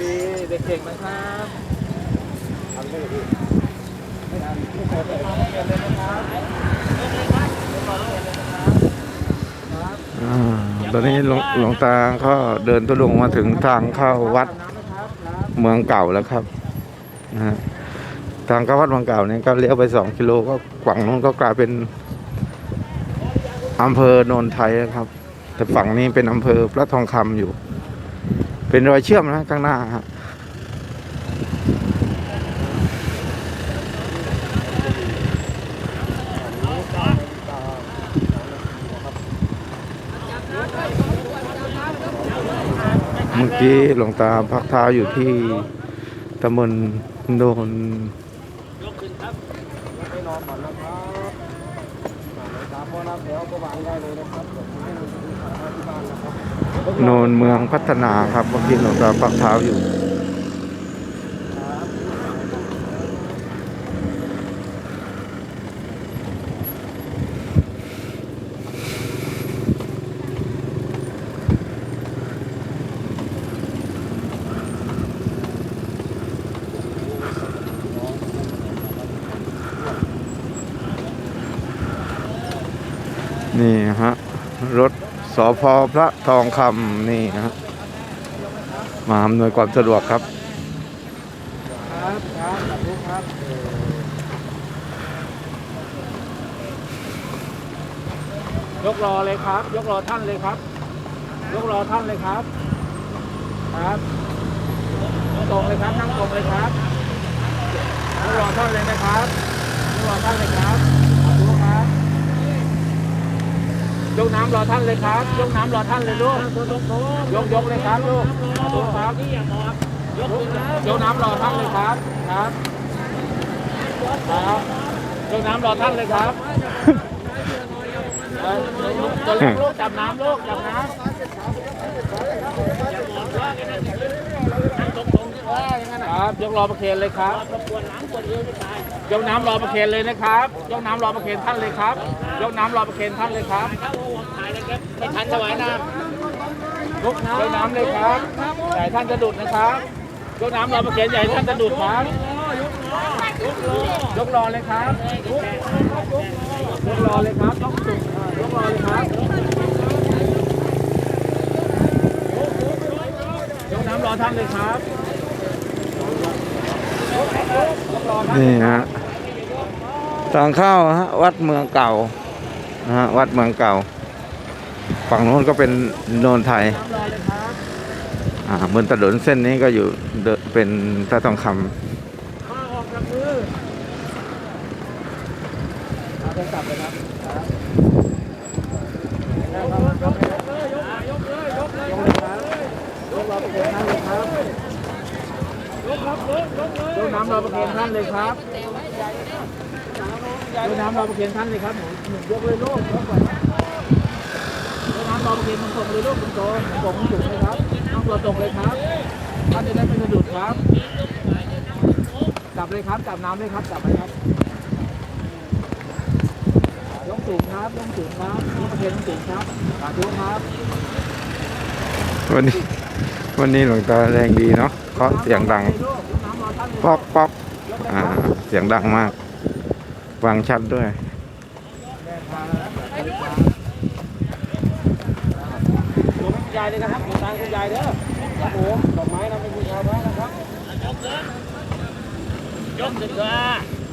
ดีเด็กเก่งนะครับทำได้ดีไม่ทำไม่เคยเลยนะครับอ่าตอนนี้หลวงหลวงตาก็เดินตุลงมาถึงทางเข้าวัดเมืองเก่าแล้วครับนะทางเข้าวัดเมืองเก่าเนี่ยก็เลี้ยวไปสองกิโลก็ฝั่งนู้นก็กลายเป็นอำเภอโนนไทยนะครับ แต่ฝั่งนี้เป็นอำเภอพระทองคำอยู่ เป็นรอยเชื่อมนะข้างหน้าฮะเมื่อกี้หลวงตาพักเท้าอยู่ที่ตำบลโนนไม่นอนก่อนนะครับตามพ่อรับแล้วก็วางได้เลยนะครับ โนนเมืองพัฒนาครับเมื่อกี้หลวงตาพักเท้าอยู่นี่ฮะ รถ สพพระทองคำนี่ฮะมาอำนวยความสะดวกครับยกรอเลยครับ ยกรอท่านเลยครับ ยกรอท่านเลยครับ ครับตรงเลยครับนั่งตรงเลยครับยกรอท่านเลยนะครับยกรอท่านเลยครับคุณครับ ย กน้ำรอท่านเลยครับ ยกน้ำรอท่านเลยลูกยกยกเลยครับลูกขอบคุณครับยกยกน้ำรอท่านเลยครับครับครับยกน้ำรอท่านเลยครับจะเล่นลูกจับน้ำลูกจับน้ำ ครับ ยกรอประเคนเลยครับยกน้ำรอประเคนเลยนะครับ ยกน้ำรอประเคนท่านเลยครับ ยกน้ำรอประเคนท่านเลยครับไม่ทันถวายน้ำยกน้ำเลยครับใหญ่ท่านจะดุดนะครับยกน้ำรอประเคนใหญ่ท่านจะดุดครับยกรอเลยครับยกรอเลยครับยกสุดยกรอเลยครับยกน้ำรอท่านเลยครับยกรอท่า นี่ฮะทางเข้าฮะวัดเมืองเก่านะฮะวัดเมืองเก่า ฝั่งโน้นก็เป็นโนนไทยอ่าบนถนนเส้นนี้ก็อยู่เดอเป็นพระทองคำข้าออกจากมือเอาเดินกลับเลยครับครับยกเลยยกเลยยกเลยยกเลยยกเลยยกเคนท่านเลยครับยกครับยกยกเลย ยกน้ำรอประเคนท่านเลยครับยกน้ำรอประเคนท่านเลยครับหนูหนูยกเลยลูกยกก่อนดูน้ำรอประเคนมันตรงเลยลูกมันตรงมันตรงมันสูงเลยครับน้ำรอตรงเลยครับท่านจะได้ไม่สะดุดครับ จับเลยครับ จับน้ำเลยครับ จับเลยครับ ยกสูงครับ ยกสูงครับประเคนสูงครับสาธุครับวันนี้ วันนี้หลวงตาแรงดีเนาะเคาะเสียงดังป๊อกป๊อกเลยอ่าเสียงดังมากฟังชัดด้วยยายเลยนะครับหลวงตาคุณยายเด้อครับผมดอกไม้นำไปบูชาพระนะครับยกขึ้นมาย